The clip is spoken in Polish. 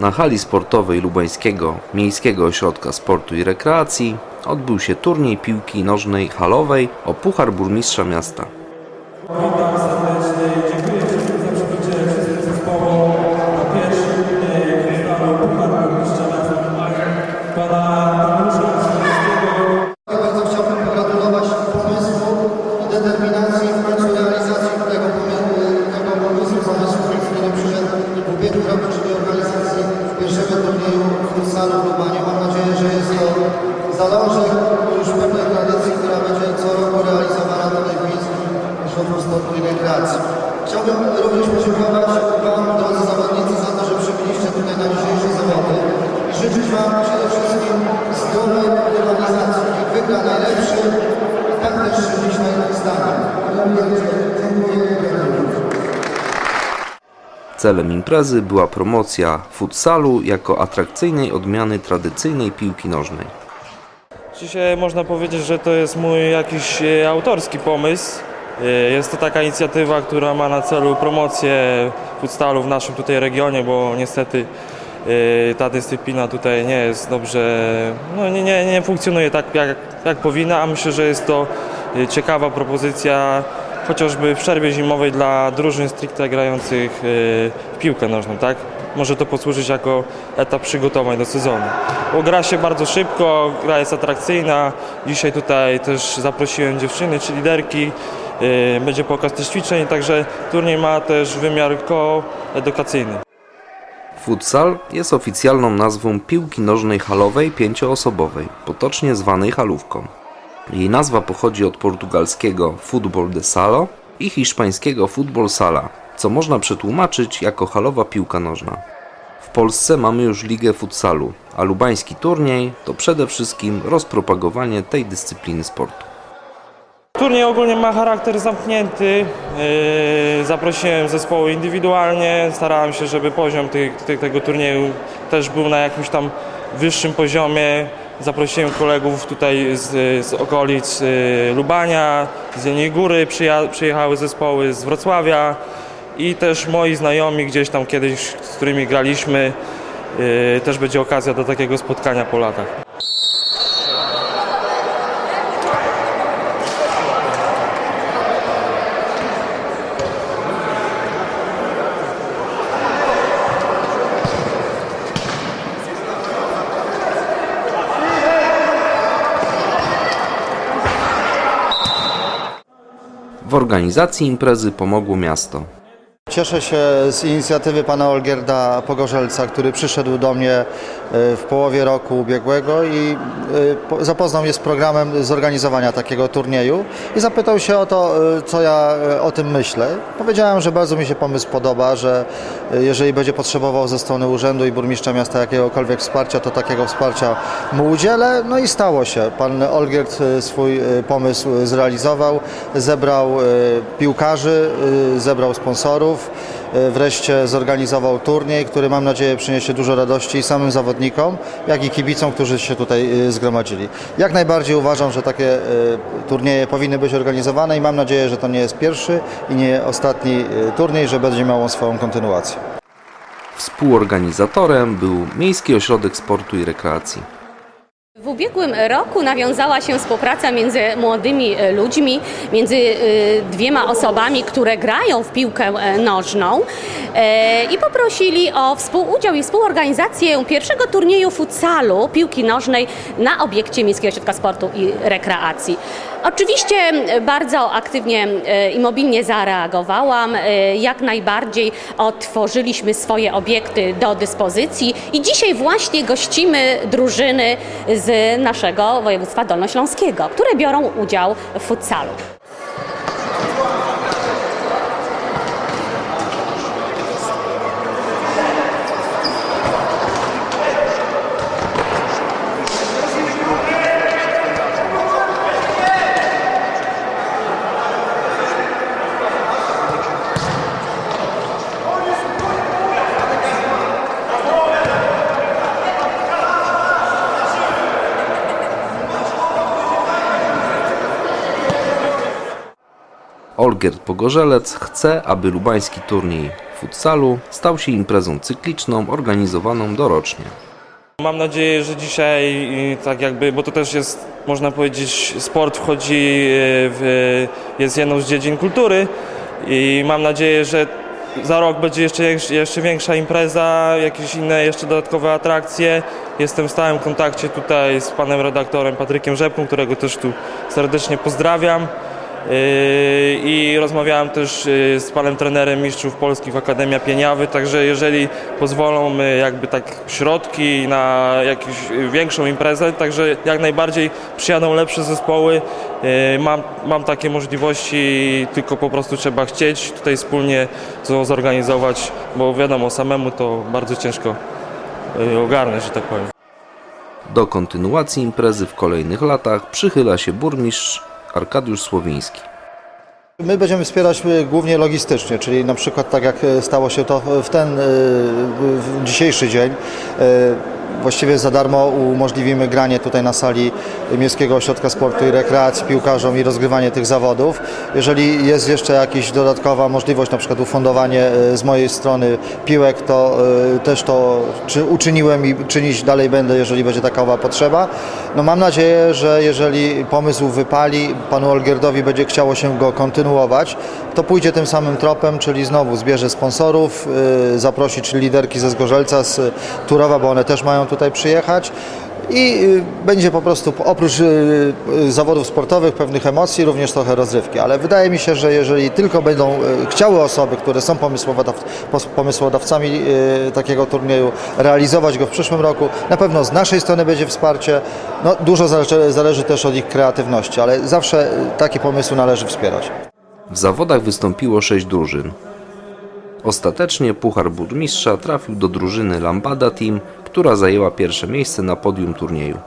Na hali sportowej Lubańskiego Miejskiego Ośrodka Sportu i Rekreacji odbył się turniej piłki nożnej halowej o Puchar Burmistrza Miasta. Chciałbym również podziękować Wam, drodzy zawodnicy, za to, że przybyliście tutaj na dzisiejsze zawody życzyć Wam przede wszystkim zdrowej rywalizacji. Wygra najlepszy, tak też życzyć stanie. Celem imprezy była promocja futsalu jako atrakcyjnej odmiany tradycyjnej piłki nożnej. Dzisiaj można powiedzieć, że to jest mój jakiś e, autorski pomysł. E, Jest to taka inicjatywa, która ma na celu promocję futsalu w naszym tutaj regionie, bo niestety e, ta dyscyplina tutaj nie jest dobrze, no nie, nie, nie funkcjonuje tak jak, jak powinna, a myślę, że jest to e, ciekawa propozycja chociażby w przerwie zimowej dla drużyn stricte grających w piłkę nożną, tak? Może to posłużyć jako etap przygotowań do sezonu. Bo gra się bardzo szybko, gra jest atrakcyjna. Dzisiaj tutaj też zaprosiłem dziewczyny czy liderki. Yy, Będzie pokaz też ćwiczeń, także turniej ma też wymiar koedukacyjny. Futsal jest oficjalną nazwą piłki nożnej halowej pięcioosobowej, potocznie zwanej halówką. Jej nazwa pochodzi od portugalskiego futbol de salo i hiszpańskiego futbol sala, co można przetłumaczyć jako halowa piłka nożna. W Polsce mamy już ligę futsalu, a lubański turniej to przede wszystkim rozpropagowanie tej dyscypliny sportu. Turniej ogólnie ma charakter zamknięty. Yy, Zaprosiłem zespoły indywidualnie. Starałem się, żeby poziom tego turnieju też był na jakimś tam wyższym poziomie. Zaprosiłem kolegów tutaj z, z okolic yy, Lubania, z Jeleniej Góry przyjechały zespoły z Wrocławia i też moi znajomi gdzieś tam kiedyś, z którymi graliśmy. Yy, Też będzie okazja do takiego spotkania po latach. W organizacji imprezy pomogło miasto. Cieszę się z inicjatywy pana Olgierda Pogorzelca, który przyszedł do mnie e, w połowie roku ubiegłego i e, po- zapoznał mnie z programem zorganizowania takiego turnieju i zapytał się o to, e, co ja o tym myślę. Powiedziałem, że bardzo mi się pomysł podoba, że jeżeli będzie potrzebował ze strony urzędu i burmistrza miasta jakiegokolwiek wsparcia, to takiego wsparcia mu udzielę. No i stało się. Pan Olgierd swój pomysł zrealizował, zebrał piłkarzy, zebrał sponsorów, e, wreszcie zorganizował turniej, który mam nadzieję przyniesie dużo radości i samym zawodnikom, jak i kibicom, którzy się tutaj e, zgromadzili. Jak najbardziej uważam, że takie e, turnieje powinny być organizowane i mam nadzieję, że to nie jest pierwszy i nie ostatni turniej, że będzie miał on swoją kontynuację. Współorganizatorem był Miejski Ośrodek Sportu i Rekreacji. Ubiegłym roku nawiązała się współpraca między młodymi e, ludźmi, między e, dwiema osobami, które grają w piłkę e, nożną i poprosili o współudział i współorganizację pierwszego turnieju futsalu piłki nożnej na obiekcie Miejskiego Ośrodka Sportu i Rekreacji. Oczywiście bardzo aktywnie e, i mobilnie zareagowałam. E, Jak najbardziej otworzyliśmy swoje obiekty do dyspozycji i dzisiaj właśnie gościmy drużyny z naszego województwa dolnośląskiego, które biorą udział w futsalu. Olgierd Pogorzelec chce, aby lubański turniej futsalu stał się imprezą cykliczną organizowaną dorocznie. Mam nadzieję, że dzisiaj y, tak jakby, bo to też jest, można powiedzieć, sport wchodzi y, w, jest jedną z dziedzin kultury i mam nadzieję, że za rok będzie jeszcze, jeszcze większa impreza, jakieś inne jeszcze dodatkowe atrakcje. Jestem w stałym kontakcie tutaj z panem redaktorem Patrykiem Rzepką, którego też tu serdecznie pozdrawiam. Yy, I rozmawiałem też yy, z panem trenerem mistrzów polskich Akademia Pieniawy, także jeżeli pozwolą jakby tak środki na jakąś większą imprezę, także jak najbardziej przyjadą lepsze zespoły. Yy, Mam, mam takie możliwości, tylko po prostu trzeba chcieć tutaj wspólnie to zorganizować, bo wiadomo, samemu to bardzo ciężko ogarnąć, że tak powiem. Do kontynuacji imprezy w kolejnych latach przychyla się burmistrz Arkadiusz Słowiński. My będziemy wspierać y, głównie logistycznie, czyli na przykład tak jak y, stało się to w ten y, w dzisiejszy dzień. Właściwie za darmo umożliwimy granie tutaj na sali Miejskiego Ośrodka Sportu i Rekreacji piłkarzom i rozgrywanie tych zawodów. Jeżeli jest jeszcze jakaś dodatkowa możliwość, na przykład ufundowanie y, z mojej strony piłek, to y, też to czy uczyniłem i czynić dalej będę, jeżeli będzie takowa potrzeba. No mam nadzieję, że jeżeli pomysł wypali, panu Olgierdowi będzie chciało się go kontynuować, to pójdzie tym samym tropem, czyli znowu zbierze sponsorów, y, zaprosi czy liderki ze Zgorzelca, z Turowa, bo one też mają tutaj przyjechać. I y, będzie po prostu oprócz y, y, zawodów sportowych, pewnych emocji, również trochę rozrywki. Ale wydaje mi się, że jeżeli tylko będą chciały osoby, które są pomysłodawcami takiego turnieju, realizować go w przyszłym roku, na pewno z naszej strony będzie wsparcie. No, dużo zależy, zależy też od ich kreatywności, ale zawsze takie pomysły należy wspierać. W zawodach wystąpiło sześć drużyn. Ostatecznie Puchar Burmistrza trafił do drużyny Lambada Team, która zajęła pierwsze miejsce na podium turnieju.